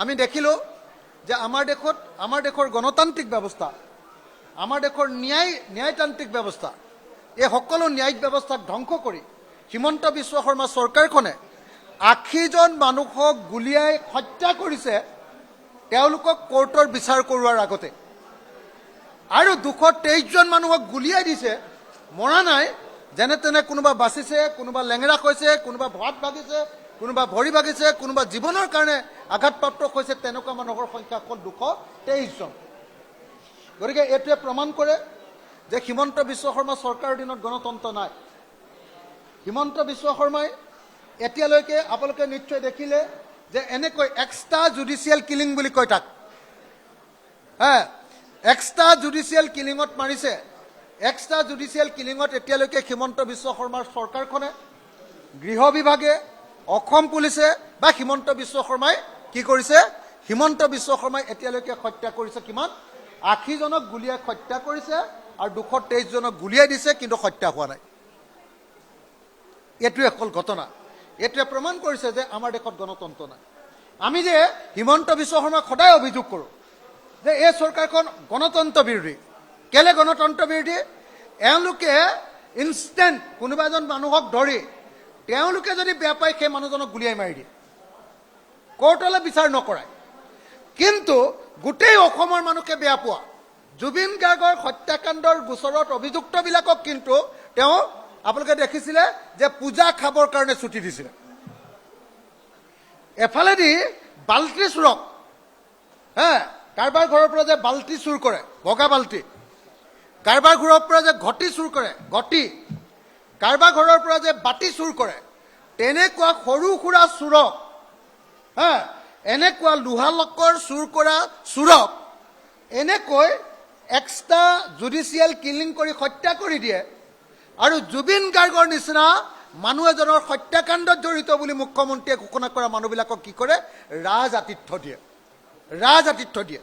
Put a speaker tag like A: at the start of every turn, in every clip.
A: আমি দেখিলোঁ যে আমাৰ দেশত, আমাৰ দেশৰ গণতান্ত্ৰিক ব্যৱস্থা, আমাৰ দেশৰ ন্যায়, ন্যায়তান্ত্ৰিক ব্যৱস্থা, এই সকলো ন্যায়িক ব্যৱস্থাক ধ্বংস কৰি হিমন্ত বিশ্ব শৰ্মা চৰকাৰখনে আশীজন মানুহক গুলীয়াই হত্যা কৰিছে, তেওঁলোকক কোৰ্টৰ বিচাৰ কৰোৱাৰ আগতে। আৰু দুশ তেইছজন মানুহক গুলীয়াই দিছে, মৰা নাই, যেনে তেনে কোনোবা বাচিছে, কোনোবা লেঙেৰা হৈছে কোনোবা ভাত ভাগিছে কোনোবা ভৰি ভাগিছে, কোনোবা জীৱনৰ কাৰণে আঘাতপ্ৰাপ্ত হৈছে, তেনেকুৱা মানুহৰ সংখ্যা অকল দুশ তেইছজন গতিকে এইটোৱে প্ৰমাণ কৰে যে হিমন্ত বিশ্ব শৰ্মা চৰকাৰৰ দিনত গণতন্ত্ৰ নাই। হিমন্ত বিশ্ব শৰ্মাই এতিয়ালৈকে আপোনালোকে নিশ্চয় দেখিলে যে এনেকৈ এক্সট্ৰা জুডিচিয়েল কিলিং বুলি কয় তাক। হে এক্সট্ৰা জুডিচিয়েল কিলিঙত মাৰিছে। এক্সট্ৰা জুডিচিয়েল কিলিঙত এতিয়ালৈকে হিমন্ত বিশ্ব শৰ্মাৰ চৰকাৰখনে গৃহ বিভাগে অসম পুলিচে বা হিমন্ত বিশ্ব শৰ্মাই কি কৰিছে? হিমন্ত বিশ্ব শৰ্মাই এতিয়ালৈকে হত্যা কৰিছে কিমান? আশীজনক গুলীয়াই হত্যা কৰিছে আৰু দুশ তেইছজনক গুলীয়াই দিছে, কিন্তু হত্যা হোৱা নাই। এইটোৱে অকল ঘটনা। এইটোৱে প্ৰমাণ কৰিছে যে আমাৰ দেশত গণতন্ত্ৰ নাই। আমি যে হিমন্ত বিশ্ব শৰ্মাক সদায় অভিযোগ কৰোঁ যে এই চৰকাৰখন গণতন্ত্ৰ বিৰোধী। কেলে গণতন্ত্ৰ বিৰোধী? এওঁলোকে ইনষ্টেণ্ট কোনোবা এজন মানুহক ধৰি তেওঁলোকে যদি বেয়া পায়, সেই মানুহজনক গুলিয়াই মাৰি দিয়ে। কোৰ্টলৈ বিচাৰ নকৰায় কিন্তু গোটেই অসমৰ মানুহকে বেয়া পোৱা। জুবিন গাৰ্গৰ হত্যাকাণ্ডৰ গোচৰত অভিযুক্তবিলাকক কিন্তু তেওঁ আপোনালোকে দেখিছিলে যে পূজা খাবৰ কাৰণে ছুটি দিছিলে। এফালেদি বাল্টি চোৰক। হে, কাৰোবাৰ ঘৰৰ পৰা যে বাল্টি চুৰ কৰে, বগা বাল্টি। কাৰোবাৰ ঘৰৰ পৰা যে ঘটি চুৰ কৰে ঘটি কাৰোবাৰ ঘৰৰ পৰা যে বাতি চুৰ কৰে তেনেকুৱা সৰু সুৰা চোৰক হা এনেকুৱা লোহালকৰ চুৰ কৰা চোৰক এনেকৈ এক্সট্ৰা জুডিচিয়েল কিলিং কৰি হত্যা কৰি দিয়ে আৰু জুবিন গাৰ্গৰ নিচিনা মানুহ এজনৰ হত্যাকাণ্ডত জড়িত বুলি মুখ্যমন্ত্ৰীয়ে ঘোষণা কৰা মানুহবিলাকক কি কৰে? ৰাজ আতিথ্য দিয়ে। ৰাজ আতিথ্য দিয়ে।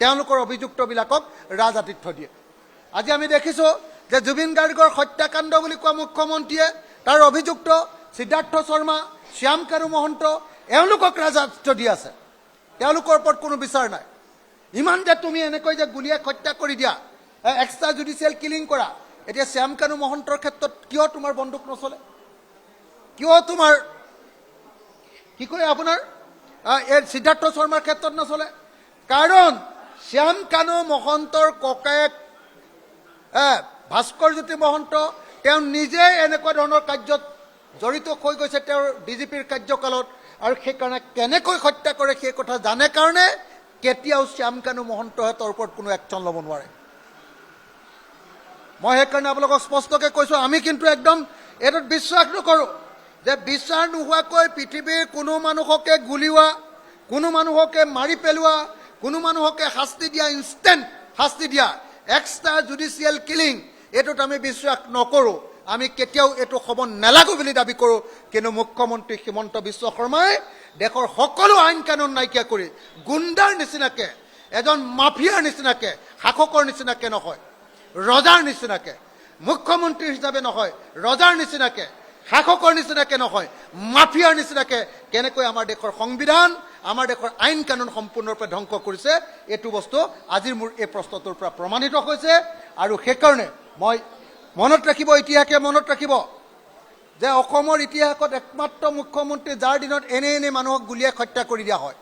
A: তেওঁলোকৰ অভিযুক্তবিলাকক ৰাজ আতিথ্য দিয়ে। আজি আমি দেখিছোঁ যে জুবিন গাৰ্গৰ হত্যাকাণ্ড বুলি কোৱা মুখ্যমন্ত্ৰীয়ে তাৰ অভিযুক্ত সিদ্ধাৰ্থ শৰ্মা, শ্যাম কাৰু মহন্ত, এওঁলোকক ৰাজ আতিথ্য দি আছে। তেওঁলোকৰ ওপৰত কোনো বিচাৰ নাই। ইমান যে তুমি এনেকৈ যে গুলীয়াই হত্যা কৰি দিয়া এক্সট্ৰা জুডিচিয়েল কিলিং কৰা, এতিয়া শ্যাম কানু মহন্তৰ ক্ষেত্ৰত কিয় তোমাৰ বন্দুক নচলে? কিয় তোমাৰ, কি কয় আপোনাৰ? এই সিদ্ধাৰ্থ শৰ্মাৰ ক্ষেত্ৰত নচলে? কাৰণ শ্যাম কানু মহন্তৰ ককায়েক এ, ভাস্কৰ জ্যোতি মহন্ত তেওঁ নিজে এনেকুৱা ধৰণৰ কাৰ্যত জড়িত হৈ গৈছে তেওঁৰ ডি জি পিৰ কাৰ্যকালত আৰু সেইকাৰণে কেনেকৈ হত্যা কৰে সেই কথা জানে কাৰণে কেতিয়াও শ্যাম কানু মহন্তহঁতৰ ওপৰত কোনো একশ্যন ল'ব নোৱাৰে। মই সেইকাৰণে আপোনালোকক স্পষ্টকৈ কৈছোঁ আমি কিন্তু একদম এইটোত বিশ্বাস নকৰোঁ যে বিশ্বাস নোহোৱাকৈ পৃথিৱীৰ কোনো মানুহকে গুলিওৱা কোনো মানুহকে মাৰি পেলোৱা কোনো মানুহকে শাস্তি দিয়া ইনষ্টেণ্ট শাস্তি দিয়া এক্সট্ৰা জুডিচিয়েল কিলিং এইটোত আমি বিশ্বাস নকৰোঁ। আমি কেতিয়াও এইটো হ'ব নালাগো বুলি দাবি কৰোঁ। কিন্তু মুখ্যমন্ত্ৰী হিমন্ত বিশ্ব শৰ্মাই দেশৰ সকলো আইন কানুন নাইকিয়া কৰি গুণ্ডাৰ নিচিনাকে, এজন মাফিয়াৰ নিচিনাকে, শাসকৰ নিচিনাকে নহয়, ৰজাৰ নিচিনাকে, মুখ্যমন্ত্ৰী হিচাপে নহয়, ৰজাৰ নিচিনাকে, শাসকৰ নিচিনাকে নহয়, মাফিয়াৰ নিচিনাকে কেনেকৈ আমাৰ দেশৰ সংবিধান, আমাৰ দেশৰ আইন কানুন সম্পূৰ্ণৰূপে ধ্বংস কৰিছে, এইটো বস্তু আজিৰ মোৰ এই প্ৰশ্নটোৰ পৰা প্ৰমাণিত হৈছে। আৰু সেইকাৰণে মই মনত ৰাখিব, ইতিহাসে মনত ৰাখিব যে অসমৰ ইতিহাসত একমাত্ৰ মুখ্যমন্ত্ৰী যাৰ দিনত এনে এনে মানুহক গুলীয়াই হত্যা কৰি দিয়া হয়।